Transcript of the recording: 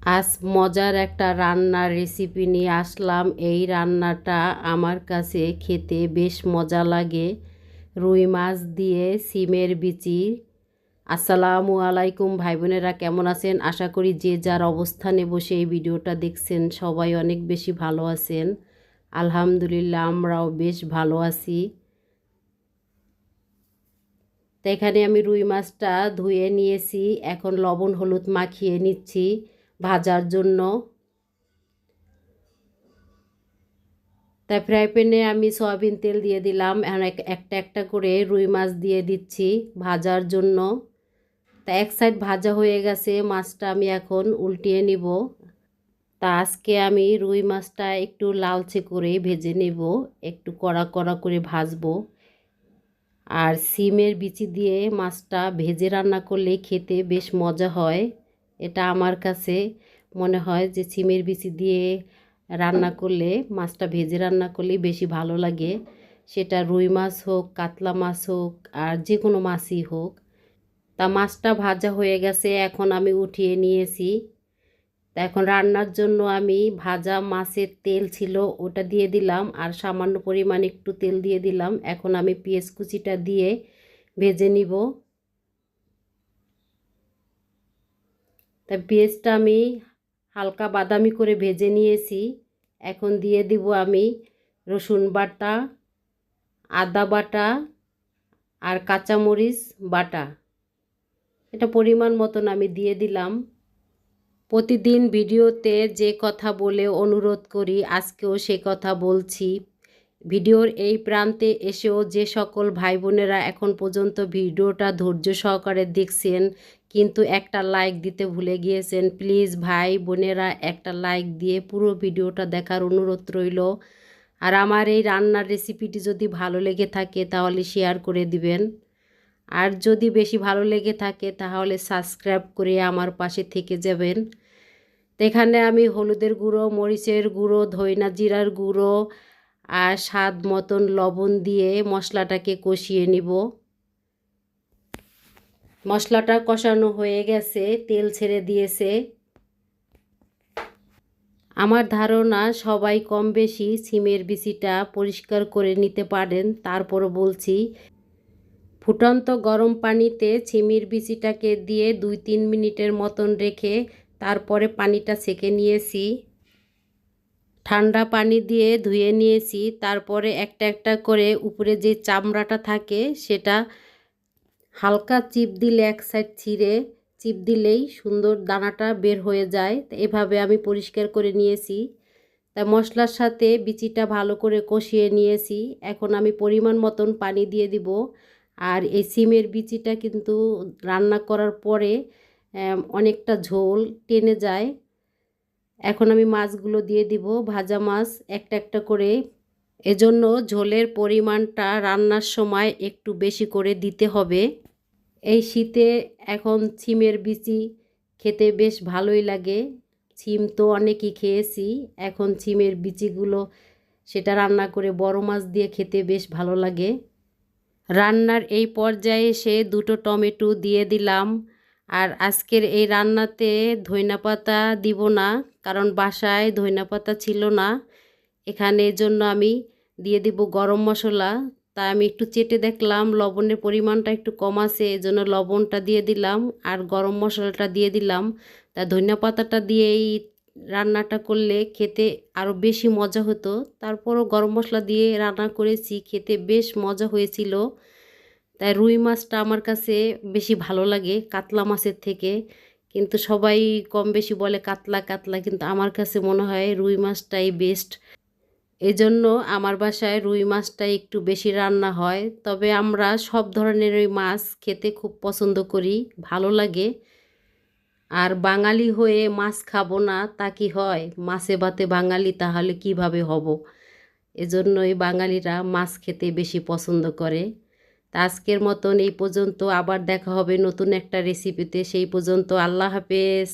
আজ মজার একটা রান্নার রেসিপি নিয়ে আসলাম। এই রান্নাটা আমার কাছে খেতে বেশ মজা লাগে। রুই মাছ দিয়ে সিমের বিচি। আসসালামু আলাইকুম ভাই বোনেরা কেমন আছেন? আশা করি যে যার অবস্থানে বসে এই ভিডিওটা দেখছেন সবাই অনেক বেশি ভালো আছেন। আলহামদুলিল্লাহ, আমরাও বেশ ভালো আছি। তো এখানে আমি রুই মাছটা ধুয়ে নিয়েছি। এখন লবণ, হলুদ মাখিয়ে নিচ্ছি। ভাজার জন্য। তাই ফ্রাই প্যানে আমি সয়াবিন তেল দিয়ে দিলাম। একটা একটা করে রুই মাছ দিয়ে দিচ্ছি ভাজার জন্য। তা এক সাইড ভাজা হয়ে গেছে, মাছটা আমি এখন উল্টিয়ে নিব। তা আজকে আমি রুই মাছটা একটু লালচে করে ভেজে নেব, একটু কড়া কড়া করে ভাজবো। আর সিমের বিচি দিয়ে মাছটা ভেজে রান্না করলে খেতে বেশ মজা হয়। এটা আমার কাছে মনে হয় যে সিমের বিচি দিয়ে রান্না করলে, মাছটা ভেজে রান্না করলে বেশি ভালো লাগে। সেটা রুই মাছ হোক, কাতলা মাছ হোক, আর যে কোনো মাছই হোক। তা মাছটা ভাজা হয়ে গেছে, এখন আমি উঠিয়ে নিয়েছি। তা এখন রান্নার জন্য আমি ভাজা মাছের তেল ছিল, ওটা দিয়ে দিলাম, আর সামান্য পরিমাণ একটু তেল দিয়ে দিলাম। এখন আমি পেঁয়াজ কুচিটা দিয়ে ভেজে নিব। তা পেঁয়াজটা আমি হালকা বাদামি করে ভেজে নিয়েছি। এখন দিয়ে দিব আমি রসুন বাটা, আদা বাটা আর কাঁচামরিচ বাটা। এটা পরিমাণ মতন আমি দিয়ে দিলাম। প্রতিদিন ভিডিওতে যে কথা বলে অনুরোধ করি, আজকেও সে কথা বলছি। ভিডিওর এই প্রান্তে এসেও যে সকল ভাই বোনেরা এখন পর্যন্ত ভিডিওটা ধৈর্য সহকারে দেখছেন কিন্তু একটা লাইক দিতে ভুলে গিয়েছেন। প্লিজ ভাই বোনেরা, একটা লাইক দিয়ে পুরো ভিডিওটা দেখার অনুরোধ রইল। আর আমার এই রান্নার রেসিপিটি যদি ভালো লেগে থাকে তাহলে শেয়ার করে দিবেন। আর যদি বেশি ভালো লেগে থাকে তাহলে সাবস্ক্রাইব করে আমার পাশে থেকে যাবেন। এখানে আমি হলুদের গুঁড়ো, মরিচের গুঁড়ো, ধইনা জিরার গুঁড়ো আর স্বাদ মতন লবণ দিয়ে মশলাটাকে কষিয়ে নিব। মশলাটা কষানো হয়ে গেছে, তেল ছেড়ে দিয়েছে। আমার ধারণা সবাই কম বেশি সিমের বিচিটা পরিষ্কার করে নিতে পারেন। তারপর বলছি, ফুটন্ত গরম পানিতে ছিমির বিচিটাকে দিয়ে দুই তিন মিনিটের মতন রেখে তারপরে পানিটা সেকে নিয়েছি। ঠান্ডা পানি দিয়ে ধুয়ে নিয়েছি। তারপরে একটা একটা করে উপরে যে চামড়াটা থাকে, সেটা হালকা চিপ দিলে এক সাইড ছিঁড়ে, চিপ দিলেই সুন্দর দানাটা বের হয়ে যায়। এভাবে আমি পরিষ্কার করে নিয়েছি। তা মশলার সাথে বিচিটা ভালো করে কষিয়ে নিয়েছি। এখন আমি পরিমাণ মতন পানি দিয়ে দিব। আর এই সিমের বিচিটা কিন্তু রান্না করার পরে অনেকটা ঝোল টেনে যায়। এখন আমি মাছগুলো দিয়ে দিব। ভাজা মাছ একটা একটা করে এজন্য ঝোলের পরিমাণটা রান্নার সময় একটু বেশি করে দিতে হবে। এই শীতে এখন ছিমের বিচি খেতে বেশ ভালোই লাগে। ছিম তো অনেকই খেয়েছি। এখন ছিমের বিচিগুলো সেটা রান্না করে বড় মাছ দিয়ে খেতে বেশ ভালো লাগে। রান্নার এই পর্যায়ে এসে দুটো টমেটো দিয়ে দিলাম। আর আজকের এই রান্নাতে ধইনা পাতা দিব না, কারণ বাসায় ধইনা পাতা ছিল না। এখানে জন্য আমি দিয়ে দিব গরম মশলা। তা আমি একটু চেটে দেখলাম, লবণের পরিমাণটা একটু কম আছে, এজন্য লবণটা দিয়ে দিলাম আর গরম মশলাটা দিয়ে দিলাম। তা ধনিয়া পাতাটা দিয়েই রান্নাটা করলে খেতে আরও বেশি মজা হতো। তারপরও গরম মশলা দিয়ে রান্না করেছি, খেতে বেশ মজা হয়েছিল। তাই রুই মাছটা আমার কাছে বেশি ভালো লাগে, কাতলা মাছের থেকে। কিন্তু সবাই কম বেশি বলে কাতলা কাতলা, কিন্তু আমার কাছে মনে হয় রুই মাছটাই বেস্ট এজন্য আমার বাসায় রুই মাছটা একটু বেশি রান্না হয়। তবে আমরা সব ধরনের ওই মাছ খেতে খুব পছন্দ করি, ভালো লাগে। আর বাঙালি হয়ে মাছ খাব না, তা কি হয়? মাছে ভাতে বাঙালি, তাহলে কীভাবে হব? এজন্যই বাঙালিরা মাছ খেতে বেশি পছন্দ করে। তা আজকের মতন এই পর্যন্ত, আবার দেখা হবে নতুন একটা রেসিপিতে সেই পর্যন্ত আল্লাহ হাফেজ।